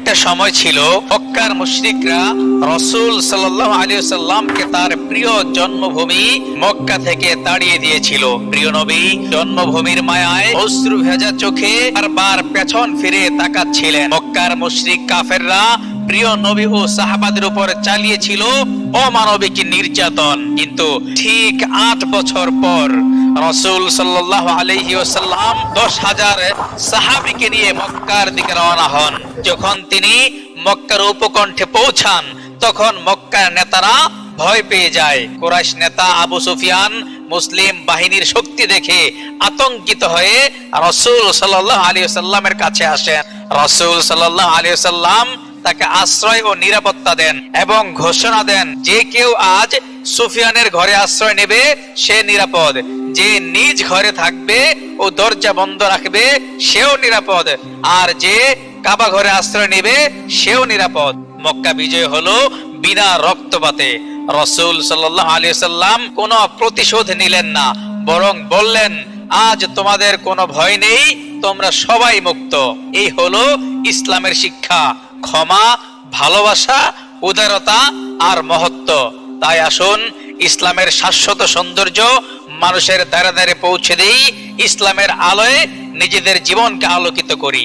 একটা সময় ছিল, মক্কার মুশরিকরা রসুল সাল্লাল্লাহু আলাইহি সাল্লামকে তার প্রিয় জন্মভূমি মক্কা থেকে তাড়িয়ে দিয়েছিল। প্রিয় নবী, জন্মভূমির মায়ায় অশ্রু ভেজা চোখে বারবার পেছন ফিরে তাকাচ্ছিলেন। মক্কার মুশরিক কাফেররা প্রিয় নবী ও সাহাবাদের উপর চালিয়েছিল অমানবিক নির্যাতন। কিন্তু ঠিক আট বছর পর রসুল সাল্লাহ আলহি ওসাল্লাম দশ হাজার সাহাবিকে নিয়ে মক্কার দিকে রওনা হন। যখন তিনি মক্কার উপকণ্ঠে পৌঁছান, তখন মক্কার নেতারা ভয় পেয়ে যায়। কুরাইশ নেতা আবু সুফিয়ান মুসলিম বাহিনীর শক্তি দেখে আতঙ্কিত হয়ে রসুল সাল্লাহ আলী সাল্লামের কাছে আসেন। রসুল সাল্লাহ আলী সাল্লাম তাকে আশ্রয় ও নিরাপত্তা দেন এবং ঘোষণা দেন, যে কেউ আজ সুফিয়ানের ঘরে আশ্রয় নেবে, সে নিরাপদ। যে নিজ ঘরে থাকবে ও দরজা বন্ধ রাখবে, সেও নিরাপদ। আর যে কাবা ঘরে আশ্রয় নেবে, সেও নিরাপদ। মক্কা বিজয় হলো বিনা রক্তপাতে। রসুল সাল্লাহ আলী সাল্লাম কোনো প্রতিশোধ নিলেন না, বরং বললেন, আজ তোমাদের কোনো ভয় নেই, তোমরা সবাই মুক্ত। এই হলো ইসলামের শিক্ষা। ক্ষমা, ভালোবাসা, উদারতা আর মহত্ব। তাই আসুন ইসলামের শাশ্বত সৌন্দর্য মানুষের দ্বারে দ্বারে পৌঁছে দেই, ইসলামের আলোয় নিজেদের জীবনকে আলোকিত করি।